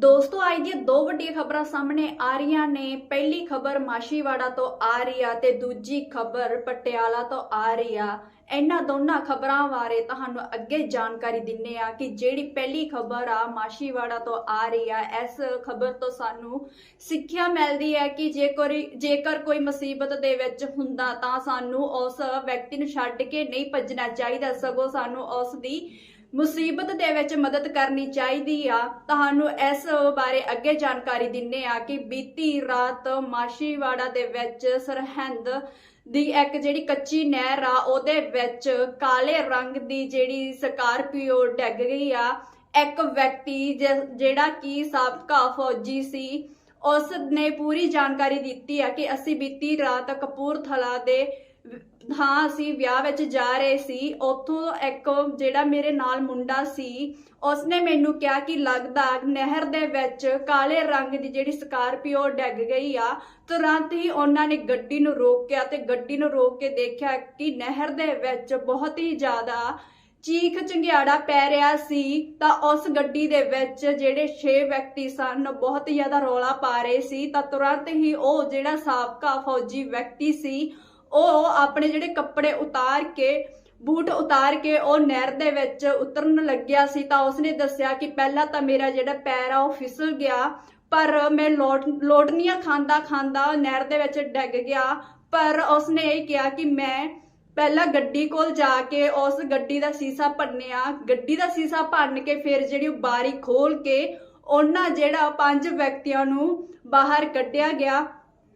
ਦੋਸਤੋ ਅੱਜ ਦੀਆਂ ਦੋ ਵੱਡੀਆਂ ਖਬਰਾਂ ਸਾਹਮਣੇ ਆ ਰਹੀਆਂ ਨੇ। ਪਹਿਲੀ ਖਬਰ ਮਾਸ਼ੀਵਾੜਾ ਤੋਂ ਆ ਰਹੀ ਆ ਤੇ ਦੂਜੀ ਖਬਰ ਪਟਿਆਲਾ ਤੋਂ ਆ ਰਹੀ ਆ। ਇਹਨਾਂ ਦੋਨਾਂ ਖਬਰਾਂ ਬਾਰੇ ਤੁਹਾਨੂੰ ਅੱਗੇ ਜਾਣਕਾਰੀ ਦਿੰਨੇ ਆ ਕਿ ਜਿਹੜੀ ਪਹਿਲੀ ਖਬਰ ਆ ਮਾਸ਼ੀਵਾੜਾ ਤੋਂ ਆ ਰਹੀ ਆ, ਇਸ ਖਬਰ ਤੋਂ ਸਾਨੂੰ ਸਿੱਖਿਆ ਮਿਲਦੀ ਹੈ ਕਿ ਜੇਕਰ ਜੇਕਰ ਕੋਈ ਮੁਸੀਬਤ ਦੇ ਵਿੱਚ ਹੁੰਦਾ ਤਾਂ ਸਾਨੂੰ ਉਸ ਵਿਅਕਤੀ ਨੂੰ ਛੱਡ ਕੇ ਨਹੀਂ ਭੱਜਣਾ ਚਾਹੀਦਾ। ਸਗੋਂ ਸਾਨੂੰ ਉਸ ਦੀ ਮੁਸੀਬਤ ਦੇ ਵਿੱਚ ਮਦਦ ਕਰਨੀ ਚਾਹੀਦੀ ਆ। ਤੁਹਾਨੂੰ ਇਸ ਬਾਰੇ ਅੱਗੇ ਜਾਣਕਾਰੀ ਦਿੰਨੇ ਆ ਕਿ ਬੀਤੀ ਰਾਤ ਮਾਸ਼ੀਵਾੜਾ ਦੇ ਵਿੱਚ ਸਰਹੰਦ ਦੀ ਇੱਕ ਜਿਹੜੀ ਕੱਚੀ ਨਹਿਰ ਆ, ਉਹਦੇ ਵਿੱਚ ਕਾਲੇ ਰੰਗ ਦੀ ਜਿਹੜੀ ਸਕਾਰਪੀਓ ਡਿੱਗ ਗਈ ਆ। ਇੱਕ ਵਿਅਕਤੀ ਜਿ- ਜਿਹੜਾ ਕਿ ਸਾਬਕਾ ਫੌਜੀ ਸੀ ਉਸ ਨੇ ਪੂਰੀ ਜਾਣਕਾਰੀ ਦਿੱਤੀ ਆ ਕਿ ਅਸੀਂ ਬੀਤੀ ਰਾਤ ਕਪੂਰਥਲਾ ਦੇ ਹਾਂ, ਅਸੀਂ ਵਿਆਹ ਵਿੱਚ ਜਾ ਰਹੇ ਸੀ। ਉੱਥੋਂ ਇੱਕ ਜਿਹੜਾ ਮੇਰੇ ਨਾਲ ਮੁੰਡਾ ਸੀ, ਉਸਨੇ ਮੈਨੂੰ ਕਿਹਾ ਕਿ ਲੱਗਦਾ ਨਹਿਰ ਦੇ ਵਿੱਚ ਕਾਲੇ ਰੰਗ ਦੀ ਜਿਹੜੀ ਸਕਾਰਪੀਓ ਡਿੱਗ ਗਈ ਆ। ਤੁਰੰਤ ਹੀ ਉਹਨਾਂ ਨੇ ਗੱਡੀ ਨੂੰ ਰੋਕਿਆ ਤੇ ਗੱਡੀ ਨੂੰ ਰੋਕ ਕੇ ਦੇਖਿਆ ਕਿ ਨਹਿਰ ਦੇ ਵਿੱਚ ਬਹੁਤ ਹੀ ਜ਼ਿਆਦਾ ਚੀਖ ਚੰਗਿਆੜਾ ਪੈ ਰਿਹਾ ਸੀ। ਤਾਂ ਉਸ ਗੱਡੀ ਦੇ ਵਿੱਚ ਜਿਹੜੇ 6 ਵਿਅਕਤੀ ਸਨ, ਬਹੁਤ ਹੀ ਜ਼ਿਆਦਾ ਰੌਲਾ ਪਾ ਰਹੇ ਸੀ। ਤਾਂ ਤੁਰੰਤ ਹੀ ਉਹ ਜਿਹੜਾ ਸਾਬਕਾ ਫੌਜੀ ਵਿਅਕਤੀ ਸੀ ਉਹ ਆਪਣੇ ਜਿਹੜੇ ਕੱਪੜੇ ਉਤਾਰ ਕੇ, ਬੂਟ ਉਤਾਰ ਕੇ ਉਹ ਨਹਿਰ ਦੇ ਵਿੱਚ ਉਤਰਨ ਲੱਗਿਆ ਸੀ ਤਾਂ ਉਸਨੇ ਦੱਸਿਆ ਕਿ ਪਹਿਲਾਂ ਤਾਂ ਮੇਰਾ ਜਿਹੜਾ ਪੈਰ ਆ ਉਹ ਫਿਸਲ ਗਿਆ, ਪਰ ਮੈਂ ਲੋਟ, ਲੋਟਨੀਆਂ ਖਾਂਦਾ ਖਾਂਦਾ ਨਹਿਰ ਦੇ ਵਿੱਚ ਡਿੱਗ ਗਿਆ। ਪਰ ਉਸਨੇ ਇਹ ਕਿਹਾ ਕਿ ਮੈਂ ਪਹਿਲਾਂ ਗੱਡੀ ਕੋਲ ਜਾ ਕੇ ਉਸ ਗੱਡੀ ਦਾ ਸੀਸਾ ਭੰਨਿਆ। ਗੱਡੀ ਦਾ ਸੀਸਾ ਭੰਨ ਕੇ ਫਿਰ ਜਿਹੜੀ ਬਾਰੀ ਖੋਲ ਕੇ ਉਹਨਾਂ ਜਿਹੜਾ ਪੰਜ ਵਿਅਕਤੀਆਂ ਨੂੰ ਬਾਹਰ ਕੱਢਿਆ ਗਿਆ।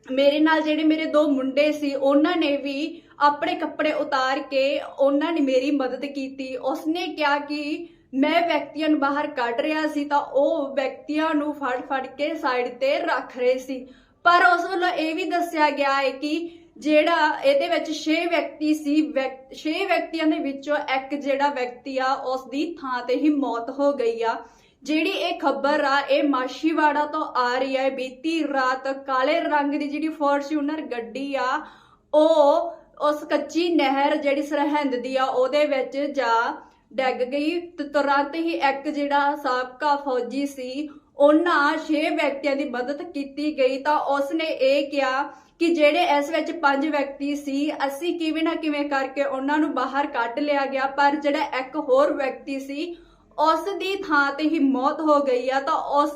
ਮੇਰੇ ਨਾਲ ਜਿਹੜੇ ਮੇਰੇ ਦੋ ਮੁੰਡੇ ਸੀ, ਉਹਨਾਂ ਨੇ ਵੀ ਆਪਣੇ ਕੱਪੜੇ ਉਤਾਰ ਕੇ ਉਹਨਾਂ ਨੇ ਮੇਰੀ ਮਦਦ ਕੀਤੀ। ਉਸਨੇ ਕਿਹਾ ਕਿ ਮੈਂ ਵਿਅਕਤੀਆਂ ਨੂੰ ਬਾਹਰ ਕੱਢ ਰਿਹਾ ਸੀ ਤਾਂ ਉਹ ਵਿਅਕਤੀਆਂ ਨੂੰ ਫੜ ਫੜ ਕੇ ਸਾਈਡ ਤੇ ਰੱਖ ਰਹੇ ਸੀ। ਪਰ ਉਸ ਵੱਲੋਂ ਇਹ ਵੀ ਦੱਸਿਆ ਗਿਆ ਹੈ ਕਿ ਜਿਹੜਾ ਇਹਦੇ ਵਿੱਚ 6 ਵਿਅਕਤੀ ਸੀ 6 ਵਿਅਕਤੀਆਂ ਦੇ ਵਿੱਚੋਂ ਇੱਕ ਜਿਹੜਾ ਵਿਅਕਤੀ ਆ ਉਸ ਦੀ ਥਾਂ ਤੇ ਹੀ ਮੌਤ ਹੋ ਗਈ ਆ। ਜਿਹੜੀ ਇਹ ਖਬਰ ਆ, ਇਹ ਮਾਸ਼ੀਵਾੜਾ ਤੋਂ ਆ ਰਹੀ ਹੈ ਬੀਤੀ ਰਾਤ ਕਾਲੇ ਰੰਗ ਦੀ ਜਿਹੜੀ ਫੋਰਚੂਨਰ ਗੱਡੀ ਆ, ਉਹ ਉਸ ਕੱਚੀ ਨਹਿਰ ਜਿਹੜੀ ਸਰਹੰਦ ਦੀ ਆ, ਉਹਦੇ ਵਿੱਚ ਜਾ ਡਿੱਗ ਗਈ ਤੇ ਤੁਰੰਤ ਹੀ ਇੱਕ ਜਿਹੜਾ ਸਾਬਕਾ ਫੌਜੀ ਸੀ, ਉਹਨਾਂ 6 ਵਿਅਕਤੀਆਂ ਦੀ ਮਦਦ ਕੀਤੀ ਗਈ ਤਾਂ ਉਸਨੇ ਇਹ ਕਿਹਾ ਕਿ ਜਿਹੜੇ ਇਸ ਵਿੱਚ ਪੰਜ ਵਿਅਕਤੀ ਸੀ, ਅਸੀਂ ਕਿਵੇਂ ਨਾ ਕਿਵੇਂ ਕਰਕੇ ਉਹਨਾਂ ਨੂੰ ਬਾਹਰ ਕੱਢ ਲਿਆ ਗਿਆ, ਪਰ ਜਿਹੜਾ ਇੱਕ ਹੋਰ ਵਿਅਕਤੀ ਸੀ ਉਸ ਦੀ ਥਾਂ ਤੇ ਹੀ ਮੌਤ ਹੋ ਗਈ ਆ, ਤਾਂ ਉਸ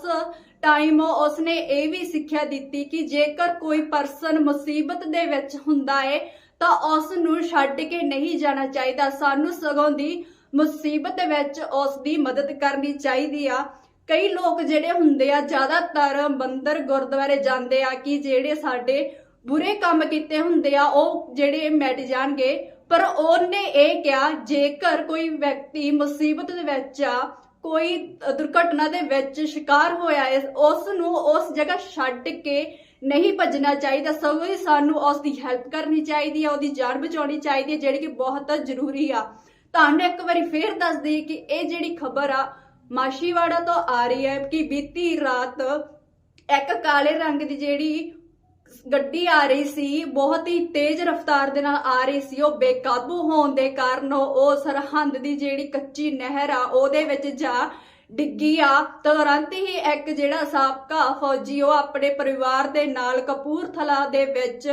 ਟਾਈਮ ਉਸਨੇ ਇਹ ਵੀ ਸਿੱਖਿਆ ਦਿੱਤੀ ਕਿ ਜੇਕਰ ਕੋਈ ਪਰਸਨ ਮੁਸੀਬਤ ਦੇ ਵਿੱਚ ਹੁੰਦਾ ਏ, ਤਾਂ ਉਸ ਨੂੰ ਛੱਡ ਕੇ ਨਹੀਂ ਜਾਣਾ ਚਾਹੀਦਾ। ਸਾਨੂੰ ਸਗੋਂ ਦੀ ਮੁਸੀਬਤ ਵਿੱਚ ਉਸ ਦੀ ਮਦਦ ਕਰਨੀ ਚਾਹੀਦੀ ਆ। ਕਈ ਲੋਕ ਜਿਹੜੇ ਹੁੰਦੇ ਆ, ਜ਼ਿਆਦਾਤਰ ਮੰਦਰ ਗੁਰਦੁਆਰੇ ਜਾਂਦੇ ਆ ਕਿ ਜਿਹੜੇ ਸਾਡੇ ਬੁਰੇ ਕੰਮ ਕੀਤੇ ਹੁੰਦੇ ਆ, ਉਹ ਜਿਹੜੇ ਮਿਟ ਜਾਣਗੇ। ਪਰ ਉਹਨੇ ਇਹ ਕਿਹਾ, ਜੇਕਰ ਕੋਈ ਵਿਅਕਤੀ ਮੁਸੀਬਤ ਦੇ ਵਿੱਚ ਆ, ਕੋਈ ਦੁਰਘਟਨਾ ਦੇ ਵਿੱਚ ਸ਼ਿਕਾਰ ਹੋਇਆ ਹੈ ਉਸ ਨੂੰ ਉਸ ਜਗ੍ਹਾ ਛੱਡ ਕੇ ਨਹੀਂ ਭੱਜਣਾ ਚਾਹੀਦਾ। ਸਗੋਂ ਹੀ ਸਾਨੂੰ ਉਸ ਦੀ ਹੈਲਪ ਕਰਨੀ ਚਾਹੀਦੀ ਹੈ ਉਹਦੀ ਜਾਨ ਬਚਾਉਣੀ ਚਾਹੀਦੀ ਹੈ ਜਿਹੜੀ ਕਿ ਬਹੁਤ ਜ਼ਰੂਰੀ ਆ। ਤੁਹਾਨੂੰ ਇੱਕ ਵਾਰੀ ਫੇਰ ਦੱਸ ਦਈਏ ਕਿ ਇਹ ਜਿਹੜੀ ਖਬਰ ਆ, ਮਾਸ਼ੀਵਾੜਾ ਤੋਂ ਆ ਰਹੀ ਹੈ ਕਿ ਬੀਤੀ ਰਾਤ ਇੱਕ ਕਾਲੇ ਰੰਗ ਦੀ ਜਿਹੜੀ ਗੱਡੀ ਆ ਰਹੀ ਸੀ, ਬਹੁਤ ਹੀ ਤੇਜ਼ ਰਫ਼ਤਾਰ ਦੇ ਨਾਲ ਆ ਰਹੀ ਸੀ, ਉਹ ਬੇਕਾਬੂ ਹੋਣ ਦੇ ਕਾਰਨ ਉਹ ਸਰਹੰਦ ਦੀ ਜਿਹੜੀ ਕੱਚੀ ਨਹਿਰ ਆ, ਉਹਦੇ ਵਿੱਚ ਜਾ ਡਿੱਗੀ ਆ। ਤੁਰੰਤ ਹੀ ਇੱਕ ਜਿਹੜਾ ਸਾਬਕਾ ਫੌਜੀ, ਉਹ ਆਪਣੇ ਪਰਿਵਾਰ ਦੇ ਨਾਲ ਕਪੂਰਥਲਾ ਦੇ ਵਿੱਚ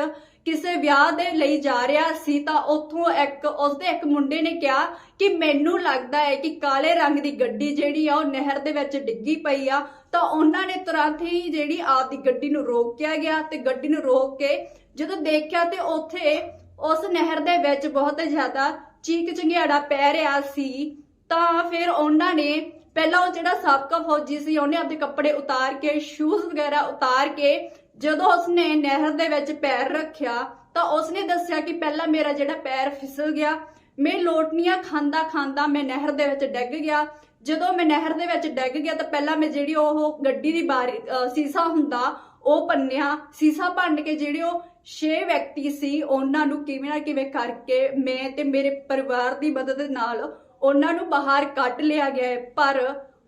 ਕਿਸੇ ਵਿਆਹ ਦੇ ਲਈ ਜਾ ਰਿਹਾ ਸੀ ਤਾਂ ਉੱਥੋਂ ਇੱਕ, ਉਸਦੇ ਇੱਕ ਮੁੰਡੇ ਨੇ ਕਿਹਾ ਕਿ ਮੈਨੂੰ ਲੱਗਦਾ ਹੈ ਕਿ ਕਾਲੇ ਰੰਗ ਦੀ ਗੱਡੀ ਜਿਹੜੀ ਆ ਉਹ ਨਹਿਰ ਦੇ ਵਿੱਚ ਡਿੱਗੀ ਪਈ ਆ। ਤਾਂ ਉਹਨਾਂ ਨੇ ਤੁਰੰਤ ਹੀ ਜਿਹੜੀ ਆਪਦੀ ਗੱਡੀ ਨੂੰ ਰੋਕਿਆ ਗਿਆ ਤੇ ਗੱਡੀ ਨੂੰ ਰੋਕ ਕੇ ਜਦੋਂ ਦੇਖਿਆ ਤੇ ਉੱਥੇ ਉਸ ਨਹਿਰ ਦੇ ਵਿੱਚ ਬਹੁਤ ਜ਼ਿਆਦਾ ਚੀਕ ਚੰਗਿਆੜਾ ਪੈ ਰਿਹਾ ਸੀ, ਤਾਂ ਫਿਰ ਉਹਨਾਂ ਨੇ ਪਹਿਲਾਂ ਉਹ ਜਿਹੜਾ ਸਾਬਕਾ ਫੌਜੀ ਸੀ ਉਹਨੇ ਆਪਣੇ ਕੱਪੜੇ ਉਤਾਰ ਕੇ ਸ਼ੂਜ਼ ਵਗੈਰਾ ਉਤਾਰ ਕੇ ਜਦੋਂ ਉਸਨੇ ਨਹਿਰ ਦੇ ਵਿੱਚ ਪੈਰ ਰੱਖਿਆ, ਤਾਂ ਉਸਨੇ ਦੱਸਿਆ ਕਿ ਪਹਿਲਾਂ ਮੇਰਾ ਜਿਹੜਾ ਪੈਰ ਫਿਸਲ ਗਿਆ, ਮੈਂ ਲੋਟਨੀਆਂ ਖਾਂਦਾ ਖਾਂਦਾ ਮੈਂ ਨਹਿਰ ਦੇ ਵਿੱਚ ਡਿੱਗ ਗਿਆ। ਜਦੋਂ ਮੈਂ ਨਹਿਰ ਦੇ ਵਿੱਚ ਡਿੱਗ ਗਿਆ, ਤਾਂ ਪਹਿਲਾਂ ਮੈਂ ਜਿਹੜੀ ਉਹ ਗੱਡੀ ਦੀ ਬਾਰੀ ਸੀਸਾ ਹੁੰਦਾ, ਉਹ ਪੰਨਿਆ। ਸੀਸਾ ਭੰਨ ਕੇ ਜਿਹੜੇ ਉਹ 6 ਵਿਅਕਤੀ ਸੀ, ਉਹਨਾਂ ਨੂੰ ਕਿਵੇਂ ਨਾ ਕਿਵੇਂ ਕਰਕੇ ਮੈਂ ਤੇ ਮੇਰੇ ਪਰਿਵਾਰ ਦੀ ਮਦਦ ਨਾਲ ਉਹਨਾਂ ਨੂੰ ਬਾਹਰ ਕੱਢ ਲਿਆ ਗਿਆ ਪਰ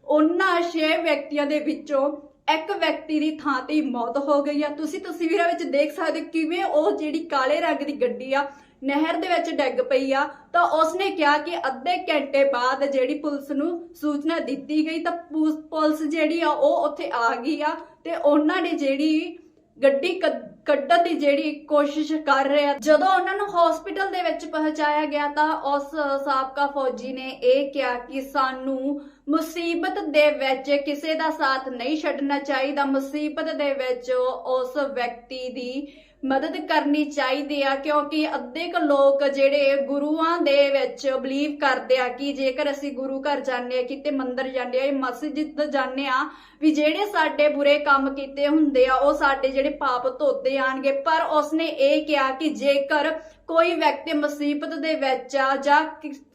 ਉਹਨਾਂ 6 ਵਿਅਕਤੀਆਂ ਦੇ ਵਿੱਚੋਂ ਇੱਕ ਵਿਅਕਤੀ ਦੀ ਥਾਂ ਤੇ ਮੌਤ ਹੋ ਗਈ ਆ। ਤੁਸੀਂ ਤਸਵੀਰਾਂ ਵਿੱਚ ਦੇਖ ਸਕਦੇ ਹੋ ਕਿਵੇਂ ਉਹ ਜਿਹੜੀ ਕਾਲੇ ਰੰਗ ਦੀ ਗੱਡੀ ਆ, ਨਹਿਰ ਦੇ ਵਿੱਚ ਡਿੱਗ ਪਈ ਆ। ਤਾਂ ਉਸਨੇ ਕਿਹਾ ਕਿ ਅੱਧੇ ਘੰਟੇ ਬਾਅਦ ਜਿਹੜੀ ਪੁਲਿਸ ਨੂੰ ਸੂਚਨਾ ਦਿੱਤੀ ਗਈ ਤਾਂ ਪੁਲਿਸ ਜਿਹੜੀ ਆ, ਉਹ ਉੱਥੇ ਆ ਗਈ ਆ ਤੇ ਉਹਨਾਂ ਨੇ ਜਿਹੜੀ ਗੱਡੀ ਕੱਢਣ ਦੀ ਜਿਹੜੀ ਕੋਸ਼ਿਸ਼ ਕਰ ਰਿਹਾ ਜਦੋਂ ਉਹਨਾਂ ਨੂੰ ਹਸਪੀਟਲ ਦੇ ਵਿੱਚ ਪਹੁੰਚਾਇਆ ਗਿਆ ਤਾਂ ਉਸ ਸਾਬਕਾ ਫੌਜੀ ਨੇ ਇਹ ਕਿਹਾ ਕਿ ਸਾਨੂੰ ਮੁਸੀਬਤ ਦੇ ਵਿੱਚ ਕਿਸੇ ਦਾ ਸਾਥ ਨਹੀਂ ਛੱਡਣਾ ਚਾਹੀਦਾ। ਮੁਸੀਬਤ ਦੇ ਵਿੱਚ ਉਸ ਵਿਅਕਤੀ ਦੀ ਮਦਦ ਕਰਨੀ ਚਾਹੀਦੀ ਆ, ਕਿਉਂਕਿ ਅੱਧੇ ਕੁ ਲੋਕ ਜਿਹੜੇ ਗੁਰੂਆਂ ਦੇ ਵਿੱਚ ਬਲੀਵ ਕਰਦੇ ਆ ਕਿ ਜੇਕਰ ਅਸੀਂ ਗੁਰੂ ਘਰ ਜਾਂਦੇ ਆ, ਕਿਤੇ ਮੰਦਰ ਜਾਂਦੇ ਆ ਮਸਜਿਦ ਜਾਂਦੇ ਆ, ਵੀ ਜਿਹੜੇ ਸਾਡੇ ਬੁਰੇ ਕੰਮ ਕੀਤੇ ਹੁੰਦੇ ਆ, ਉਹ ਸਾਡੇ ਜਿਹੜੇ ਪਾਪ ਧੋਤੇ ਆਣਗੇ ਪਰ ਉਸਨੇ ਇਹ ਕਿਹਾ ਕਿ ਜੇਕਰ ਕੋਈ ਵਿਅਕਤੀ ਮੁਸੀਬਤ ਦੇ ਵਿੱਚ ਆ ਜਾਂ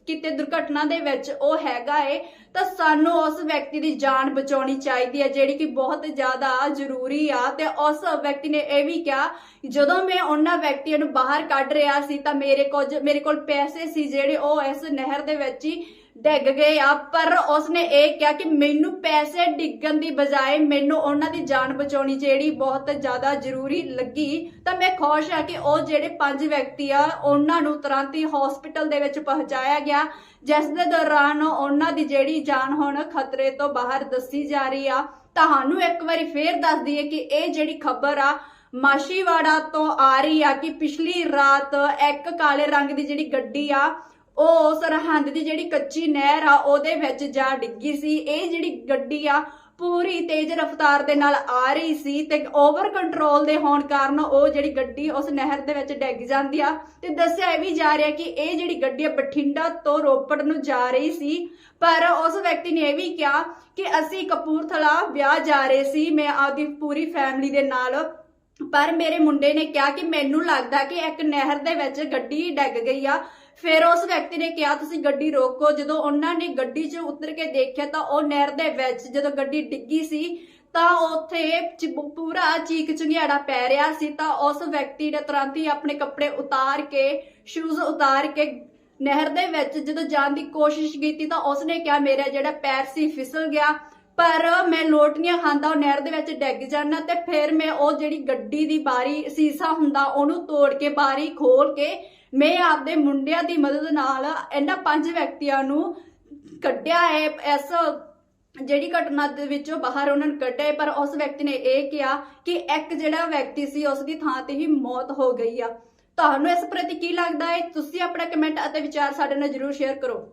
ਕਿਤੇ ਦੁਰਘਟਨਾ ਦੇ ਵਿੱਚ ਉਹ ਹੈਗਾ ਏ, ਤਾਂ ਸਾਨੂੰ ਉਸ ਵਿਅਕਤੀ ਦੀ ਜਾਨ ਬਚਾਉਣੀ ਚਾਹੀਦੀ ਹੈ, ਜਿਹੜੀ ਕਿ ਬਹੁਤ ਜ਼ਿਆਦਾ ਜ਼ਰੂਰੀ ਆ। ਤੇ ਉਸ ਵਿਅਕਤੀ ਨੇ ਇਹ ਵੀ ਕਿਹਾ, ਜਦੋਂ ਮੈਂ ਉਹਨਾਂ ਵਿਅਕਤੀਆਂ ਨੂੰ ਬਾਹਰ ਕੱਢ ਰਿਹਾ ਸੀ, ਤਾਂ ਮੇਰੇ ਕੋਲ ਮੇਰੇ ਕੋਲ ਪੈਸੇ ਸੀ ਜਿਹੜੇ ਉਹ ਇਸ ਨਹਿਰ ਦੇ ਵਿੱਚ ਹੀ ਡਿੱਗ ਗਏ ਆ, ਪਰ ਉਸਨੇ ਇਹ ਕਿਹਾ ਕਿ ਮੈਨੂੰ ਪੈਸੇ ਡਿੱਗਣ ਦੀ ਬਜਾਏ ਮੈਨੂੰ ਉਹਨਾਂ ਦੀ ਜਾਨ ਬਚਾਉਣੀ ਜਿਹੜੀ ਬਹੁਤ ਜ਼ਿਆਦਾ ਜ਼ਰੂਰੀ ਲੱਗੀ। ਤਾਂ ਮੈਂ ਖੁਸ਼ ਆ ਕਿ ਉਹ ਜਿਹੜੇ ਪੰਜ ਵਿਅਕਤੀ ਆ, ਉਹਨਾਂ ਨੂੰ ਤੁਰੰਤ ਹੀ ਹਸਪੀਟਲ ਦੇ ਵਿੱਚ ਪਹੁੰਚਾਇਆ ਗਿਆ, ਜਿਸ ਦੇ ਦੌਰਾਨ ਉਹਨਾਂ ਦੀ ਜਿਹੜੀ ਜਾਨ ਹੁਣ ਖਤਰੇ ਤੋਂ ਬਾਹਰ ਦੱਸੀ ਜਾ ਰਹੀ ਆ। ਤੁਹਾਨੂੰ ਇੱਕ ਵਾਰੀ ਫੇਰ ਦੱਸ ਦਈਏ ਕਿ ਇਹ ਜਿਹੜੀ ਖਬਰ ਆ, ਮਾਸ਼ੀਵਾੜਾ ਤੋਂ ਆ ਰਹੀ ਆ ਕਿ ਪਿਛਲੀ ਰਾਤ ਇੱਕ ਕਾਲੇ ਰੰਗ ਦੀ ਜਿਹੜੀ ਗੱਡੀ ਆ ਉਹ ਸਰਹੰਦ ਦੀ ਜਿਹੜੀ ਕੱਚੀ ਨਹਿਰ ਆ, ਉਹਦੇ ਵਿੱਚ ਜਾ ਡਿੱਗੀ ਸੀ। ਇਹ ਜਿਹੜੀ ਗੱਡੀ ਆ, ਪੂਰੀ ਤੇਜ਼ ਰਫ਼ਤਾਰ ਦੇ ਨਾਲ ਆ ਰਹੀ ਸੀ ਤੇ ਓਵਰ ਕੰਟਰੋਲ ਦੇ ਹੋਣ ਕਾਰਨ ਉਹ ਜਿਹੜੀ ਗੱਡੀ ਉਸ ਨਹਿਰ ਦੇ ਵਿੱਚ ਡਿੱਗ ਜਾਂਦੀ ਆ। ਤੇ ਦੱਸਿਆ ਇਹ ਵੀ ਜਾ ਰਿਹਾ ਕਿ ਇਹ ਜਿਹੜੀ ਗੱਡੀ ਆ, ਬਠਿੰਡਾ ਤੋਂ ਰੋਪੜ ਨੂੰ ਜਾ ਰਹੀ ਸੀ। ਪਰ ਉਸ ਵਿਅਕਤੀ ਨੇ ਇਹ ਵੀ ਕਿਹਾ ਕਿ ਅਸੀਂ ਕਪੂਰਥਲਾ ਵਿਆਹ ਜਾ ਰਹੇ ਸੀ, ਮੈਂ ਆਪਦੀ ਪੂਰੀ ਫੈਮਿਲੀ ਦੇ ਨਾਲ। ਪਰ ਮੇਰੇ ਮੁੰਡੇ ਨੇ ਕਿਹਾ ਕਿ ਮੈਨੂੰ ਲੱਗਦਾ ਕਿ ਇੱਕ ਨਹਿਰ ਦੇ ਵਿੱਚ ਗੱਡੀ ਡਿੱਗ ਗਈ ਆ। ਫਿਰ ਉਸ ਵਿਅਕਤੀ ਨੇ ਕਿਹਾ, ਤੁਸੀਂ ਗੱਡੀ ਰੋਕੋ। ਜਦੋਂ ਉਹਨਾਂ ਨੇ ਗੱਡੀ 'ਚ ਉਤਰ ਕੇ ਦੇਖਿਆ ਤਾਂ ਉਹ ਨਹਿਰ ਦੇ ਵਿੱਚ ਜਦੋਂ ਗੱਡੀ ਡਿੱਗੀ ਸੀ, ਤਾਂ ਉੱਥੇ ਪੂਰਾ ਚੀਕ ਚੰਗਿਆੜਾ ਪੈ ਰਿਹਾ ਸੀ। ਤਾਂ ਉਸ ਵਿਅਕਤੀ ਨੇ ਤੁਰੰਤ ਹੀ ਆਪਣੇ ਕੱਪੜੇ ਉਤਾਰ ਕੇ ਸ਼ੂਜ਼ ਉਤਾਰ ਕੇ ਨਹਿਰ ਦੇ ਵਿੱਚ ਜਦੋਂ ਜਾਣ ਦੀ ਕੋਸ਼ਿਸ਼ ਕੀਤੀ ਤਾਂ ਉਸਨੇ ਕਿਹਾ, ਮੇਰਾ ਜਿਹੜਾ ਪੈਰ ਸੀ ਫਿਸਲ ਗਿਆ, ਪਰ ਮੈਂ ਲੋਟੀਆਂ ਖਾਂਦਾ ਉਹ ਨਹਿਰ ਦੇ ਵਿੱਚ ਡਿੱਗ ਜਾਣਾ ਤੇ ਫਿਰ ਮੈਂ ਉਹ ਜਿਹੜੀ ਗੱਡੀ ਦੀ ਬਾਰੀ ਸੀਸਾ ਹੁੰਦਾ, ਉਹਨੂੰ ਤੋੜ ਕੇ, ਬਾਰੀ ਖੋਲ ਕੇ ਮੈਂ ਆਪਦੇ ਮੁੰਡਿਆਂ ਦੀ ਮਦਦ ਨਾਲ ਇਹਨਾਂ ਪੰਜ ਵਿਅਕਤੀਆਂ ਨੂੰ ਕੱਢਿਆ ਹੈ। ਇਸ ਜਿਹੜੀ ਘਟਨਾ ਦੇ ਵਿੱਚੋਂ ਬਾਹਰ ਉਹਨਾਂ ਨੂੰ ਕੱਢਿਆ ਹੈ, ਪਰ ਉਸ ਵਿਅਕਤੀ ਨੇ ਇਹ ਕਿਹਾ ਕਿ ਇੱਕ ਜਿਹੜਾ ਵਿਅਕਤੀ ਸੀ ਉਸ ਦੀ ਥਾਂ ਤੇ ਹੀ ਮੌਤ ਹੋ ਗਈ ਆ। ਤੁਹਾਨੂੰ ਇਸ ਪ੍ਰਤੀ ਕੀ ਲੱਗਦਾ ਹੈ? ਤੁਸੀਂ ਆਪਣਾ ਕਮੈਂਟ ਅਤੇ ਵਿਚਾਰ ਸਾਡੇ ਨਾਲ ਜਰੂਰ ਸ਼ੇਅਰ ਕਰੋ।